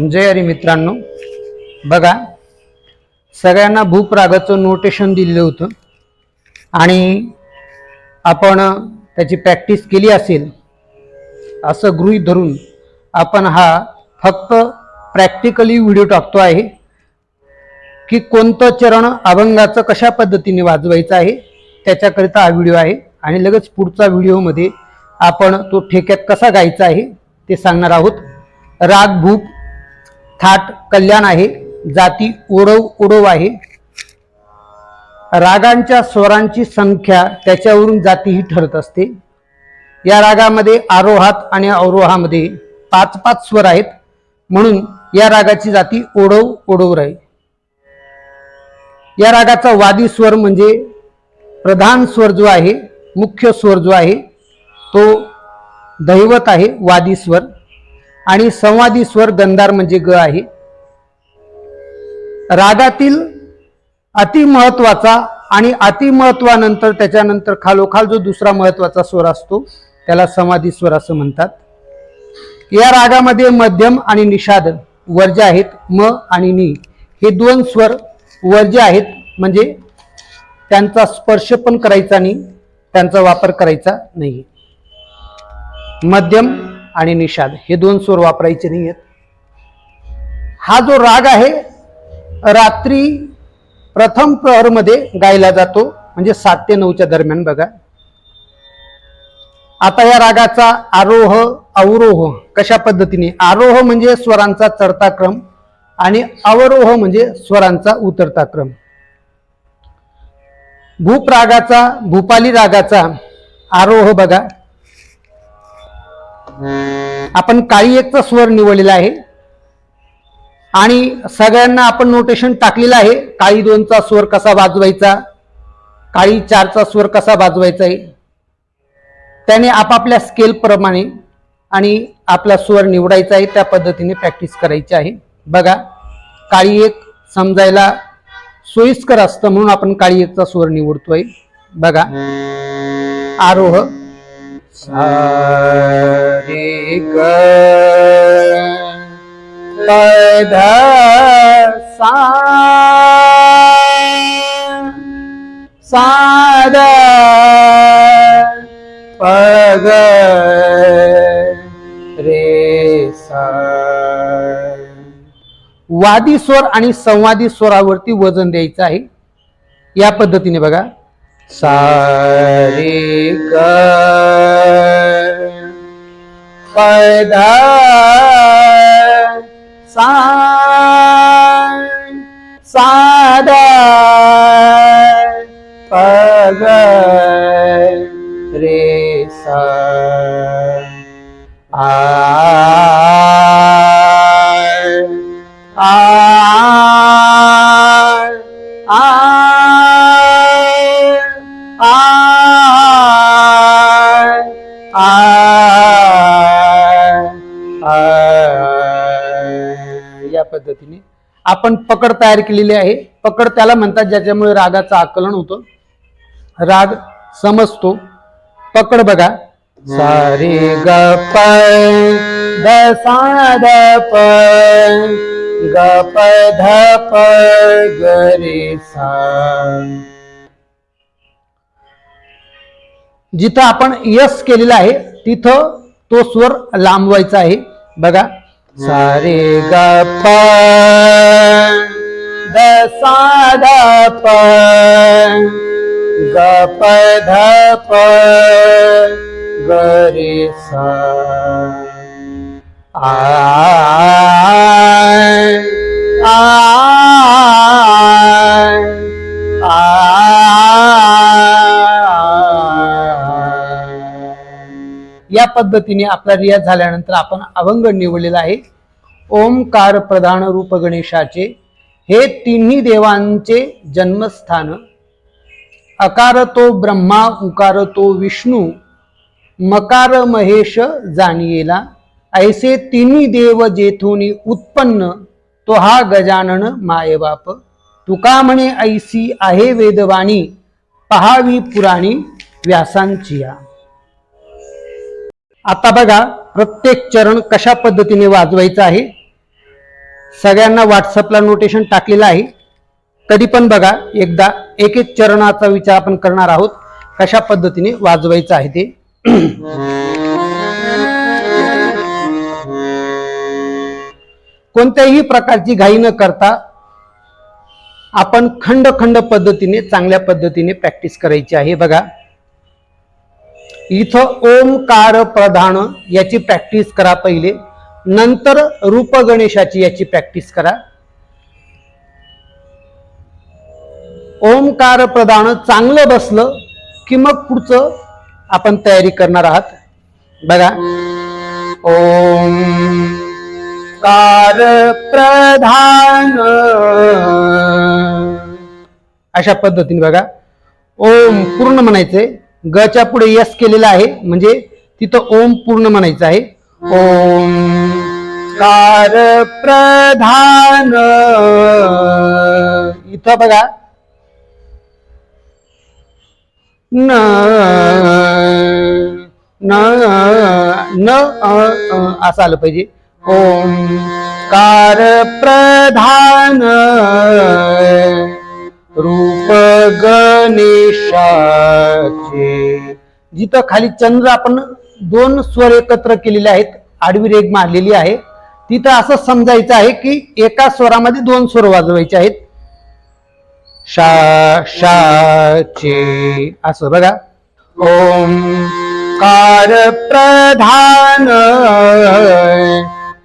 जय हरी मित्रांनो. बघा सगळ्यांना भूप रागाचं नोटेशन दिलेलं होतं. आणि आपण त्याची प्रॅक्टिस केली असेल असं गृहीत धरून आपण हा फक्त प्रॅक्टिकली व्हिडिओ टाकतो आहे की कोणतं चरण अभंगाचं कशा पद्धतीने वाजवायचं आहे त्याच्याकरिता हा व्हिडिओ आहे. आणि लगेच पुढचा व्हिडिओमध्ये आपण तो ठेक्यात कसा गायचा आहे ते सांगणार आहोत. राग भूप थाट कल्याण आहे जाती उडव उडव आहे. रागांच्या स्वरांची संख्या त्याच्यावरून जातीही ठरत असते. या रागामध्ये आरोहात आणि अवरोहामध्ये पाच पाच स्वर आहेत म्हणून या रागाची जाती ओढव ओढव राहील. या रागाचा वादी स्वर म्हणजे प्रधान स्वर जो आहे मुख्य स्वर जो आहे तो दैवत आहे वादी स्वर. आणि संवादी स्वर गंधार म्हणजे ग आहे. रागातील अतिमहत्वाचा आणि अतिमहत्वानंतर त्याच्यानंतर खालोखाल जो दुसरा महत्त्वाचा स्वर असतो त्याला समाधी स्वर असं म्हणतात. या रागामध्ये मध्यम आणि निषाद वर्ज्य आहेत म आणि नी. हे दोन स्वर वर्ज्य आहेत म्हणजे त्यांचा स्पर्श पण करायचा नाही त्यांचा वापर करायचा नाही. मध्यम आणि निषाद. हे दोन स्वर वापरायचे नाही आहेत हा जो राग आहे रात्री प्रथम प्रहरमध्ये गायला जातो म्हणजे सात ते नऊच्या दरम्यान बघा. आता या रागाचा आरोह अवरोह कशा पद्धतीने? आरोह म्हणजे स्वरांचा चढता क्रम आणि अवरोह म्हणजे स्वरांचा उतरता क्रम भूप रागाचा भूपाली रागाचा आरोह बघा. आपण काळी एकचा स्वर निवडलेला आहे. आणि सगळ्यांना आपण नोटेशन टाकलेलं आहे. काळी दोनचा स्वर कसा वाजवायचा काळी चारचा स्वर कसा वाजवायचा आहे? त्याने आपापल्या स्केल प्रमाणे आणि आपला स्वर निवडायचा आहे. त्या पद्धतीने प्रॅक्टिस करायची आहे. बघा काळी एक समजायला सोयीस्कर असतं म्हणून आपण काळी एकचा स्वर निवडतोय. बघा आरोह. सा ग सा साद पग रे सा. वादी स्वर आणि संवादी स्वरावरती वजन द्यायचं आहे. या पद्धतीने बघा. सारी रे सादा सा पग रे सा आ आ आपण पकड तयार केलेली आहे. पकड त्याला म्हणतात ज्याच्यामुळे रागाचं आकलन होतं. राग समजतो. पकड बघा. सारे ग प द सा द प ग प ध प ग रे सा जिथं आपण यस केलेलं आहे तिथं तो स्वर लांबवायचा आहे. बघा. सारे ग प साधा सा प ग प ध प ग रे सा आ आ या पद्धतीने आपला रियाज झाल्यानंतर आपण अभंग निवडलेला आहे ओमकार प्रधान रूप गणेशाचे हे तिन्ही देवांचे जन्मस्थान. अकार तो ब्रह्मा उकार तो विष्णू मकार महेश जाणियेला. ऐसे तिन्ही देव जेथुनी उत्पन्न तो हा गजानन मायबाप. तुका म्हणे ऐसी आहे वेदवाणी पहावी पुराणी व्यासांची आता बघा प्रत्येक चरण कशा पद्धतीने वाजवायचं आहे? सगळ्यांना व्हॉट्सअपला नोटेशन टाकलेलं आहे. कधी पण बघा एकदा एक एक चरणाचा विचार आपण करणार आहोत. कशा पद्धतीने वाजवायचं आहे ते? कोणत्याही प्रकारची घाई न करता आपण खंड खंड पद्धतीने चांगल्या पद्धतीने प्रॅक्टिस करायची आहे. बघा. इथं ओमकार प्रधान याची प्रॅक्टिस करा पहिले. नंतर रूप गणेशाची याची प्रॅक्टिस करा. ओमकार प्रधान चांगलं बसलं की मग पुढचं आपण तयारी करणार आहात. बघा. ओम कार प्रधान. अशा पद्धतीने बघा. ओम पूर्ण म्हणायचंय. गच्या पुढे यस केलेला आहे. म्हणजे तिथं ओम पूर्ण म्हणायचं आहे. ओम कार प्रधान. इथं बघा. न न न असं आलं पाहिजे. ओम कार प्रधान. रूप गणेशाचे. जिथं खाली चंद्र आपण दोन स्वर एकत्र केलेले आहेत. आडवी रेग मारलेली आहे. तिथं असं समजायचं आहे की एका स्वरामध्ये दोन स्वर वाजवायचे आहेत. शा शा चे असं बघा. ओम कार प्रधान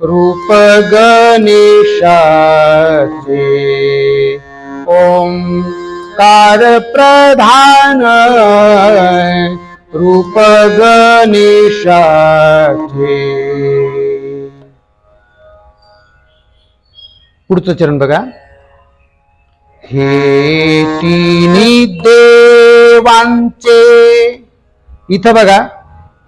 रूप गणेशाचे. ओम कार प्रधान रूप गणेशाचे पुढचं चरण बघा. हे तिन्ही देवांचे. इथं बघा.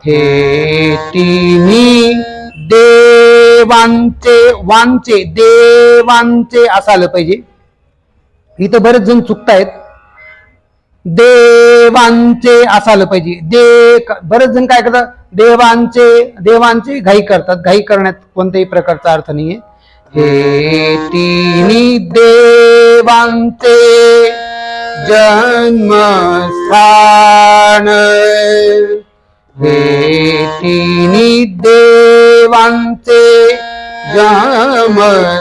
हे तिन्ही देवांचे वांचे देवांचे असं आलं पाहिजे. इथं बरेच जण चुकतायत. देवांचे असायला पाहिजे. दे बरेच जण काय करतात? देवांचे देवांचे घाई करतात. घाई करण्यात कोणत्याही प्रकारचा अर्थ नाहीये. हे तिन्ही देवांचे जन्मस्थान हे तिन्ही देवांचे जन्मस्थान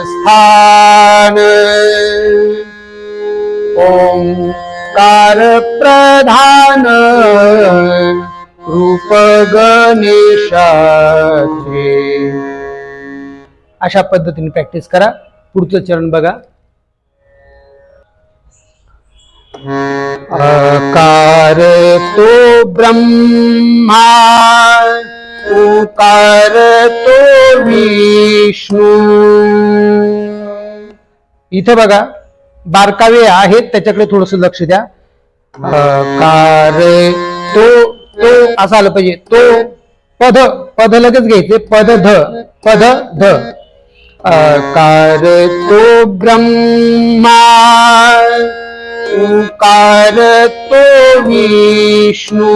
ओंकार प्रधान रूप गणेशाचे. अशा पद्धतीने प्रॅक्टिस करा. पुढचं चरण बघा. अकार तो ब्रह्मा ओकार तो विष्णू. इथं बघा. बारकावे आहेत त्याच्याकडे थोडस लक्ष द्या. कारे तो तो असं आलं पाहिजे. तो पद पद लगेच घ्यायचे. पद ध पद ध. अकार तो ब्रह्मा. ओकार तो विष्णू.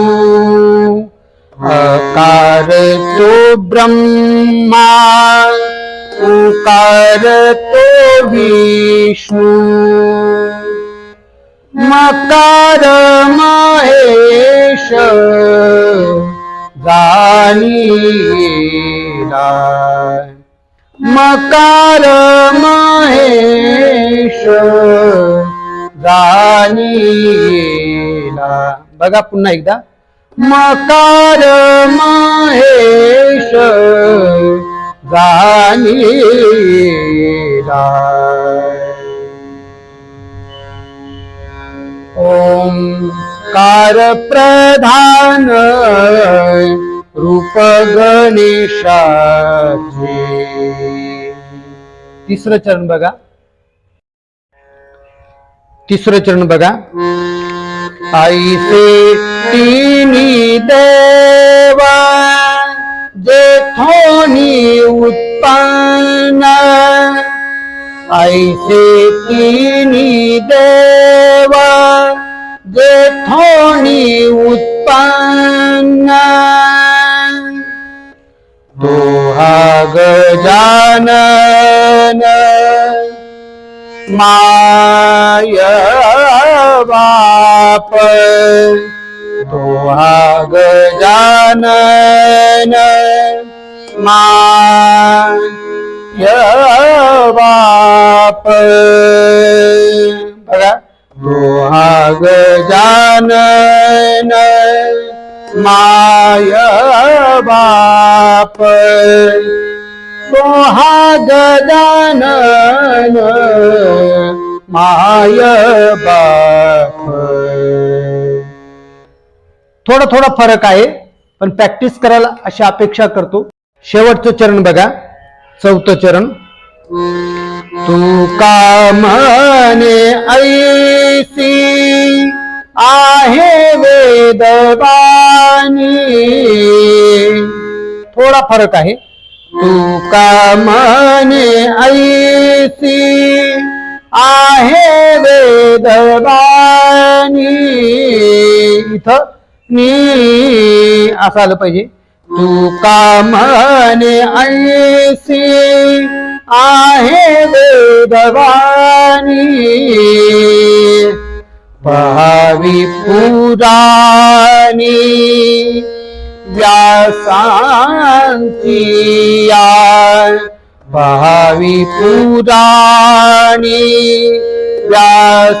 अकार तो ब्रह्मा. ओकार तो विष्णू। मकार महेश जाणीला। मकार महेश जाणीला। बघा पुन्हा एकदा। मकार महेश जाणीला ओंकार प्रधान रूप गणेशाचे। तिसरं चरण बघा। तिसरं चरण बघा। आईसे तिनी देवा। जेठोनी उत्पन्न ऐसे तिनी देवा जेठोनी उत्पन्न। दोहा गजानन माय बाप। हा गजानन माय बाप। बघा. तो हा गजानन माय बाप। हा गजानन माय बाप। थोडा थोडा फरक आहे पण प्रॅक्टिस करायला अशी अपेक्षा करतो. शेवटचं चरण बघा. चौथं चरण. तू का म्हणे ऐसी आहे वेदवाणी? थोडा फरक आहे. तू का म्हणे ऐसी आहे वेदवाणी? इथं नी असं आलं पाहिजे. तू का म्हणे ऐसी आहे वेदवाणी पहावी पुराणी व्यासांची पहावी पुराणी व्यासांची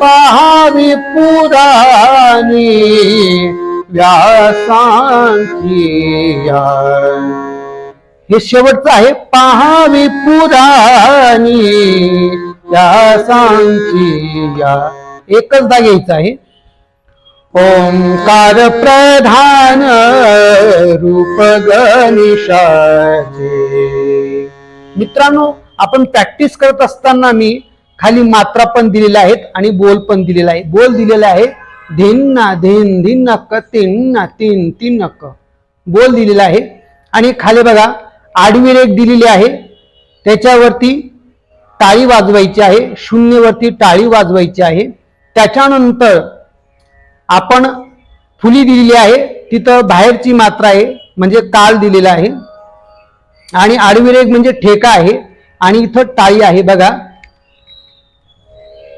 पहावी पुराणी व्यासांची हे शेवटचं आहे पहावी पुराणी व्यासांची या एकचदा घ्यायचं आहे. ओंकार प्रधान रूप गणेशाचे मित्रांनो आपण प्रॅक्टिस करत असताना मी खाली मात्रा पण दिलेल्या आहेत आणि बोल पण दिलेला आहे. बोल दिलेला आहे धिन्ना धिन धिन्नक तीन तीन तीन नक्क बोल दिलेला आहे. आणि खाली बघा आडवी रेख दिलेली आहे. त्याच्यावरती टाळी वाजवायची आहे शून्यवरती टाळी वाजवायची आहे. त्याच्यानंतर आपण फुली दिलेली आहे तिथं बाहेरची मात्रा आहे म्हणजे काल दिलेला आहे. आणि आडवी रेख म्हणजे ठेका आहे. आणि इथं टाळी आहे बघा.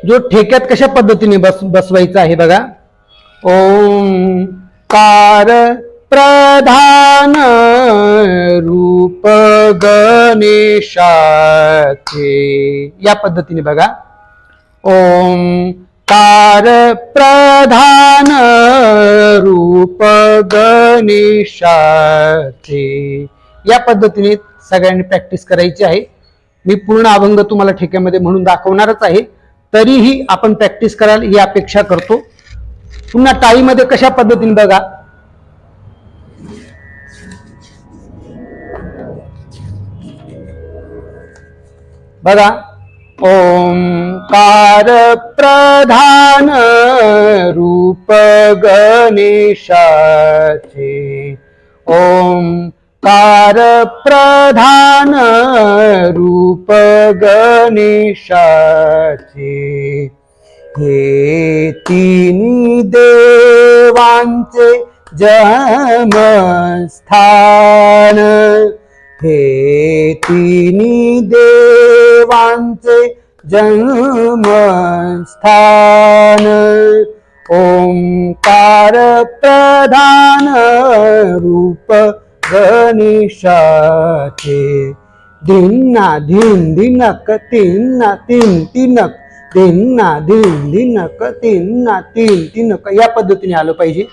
जो ठेक्यात कशा पद्धतीने बस बसवायचा आहे बघा? ओम कार प्रधान रूप गणेशाचे. या पद्धतीने बघा. ओम कार प्रधान रूप गणेशाचे. या पद्धतीने सगळ्यांनी प्रॅक्टिस करायची आहे. मी पूर्ण अभंग तुम्हाला ठेक्यामध्ये म्हणून दाखवणारच आहे. तरीही आपण प्रॅक्टिस कराल ही अपेक्षा करतो. पुन्हा टाळीमध्ये कशा पद्धतीने बघा. बघा. ओंकार प्रधान रूप गणेशाचे. कार प्रधान रूप गणेशाचे. हे तिन्ही देवांचे जन्मस्थान. हे तिन्ही देवांचे जन्मस्थान. ओंकार प्रधान रूप गणेशाचे धिन्ना धिन धिनक तिन्ना तीन तिनक. धिन्ना धिन धिनक तिन्ना तीन तिनक. या पद्धतीने आलं पाहिजे.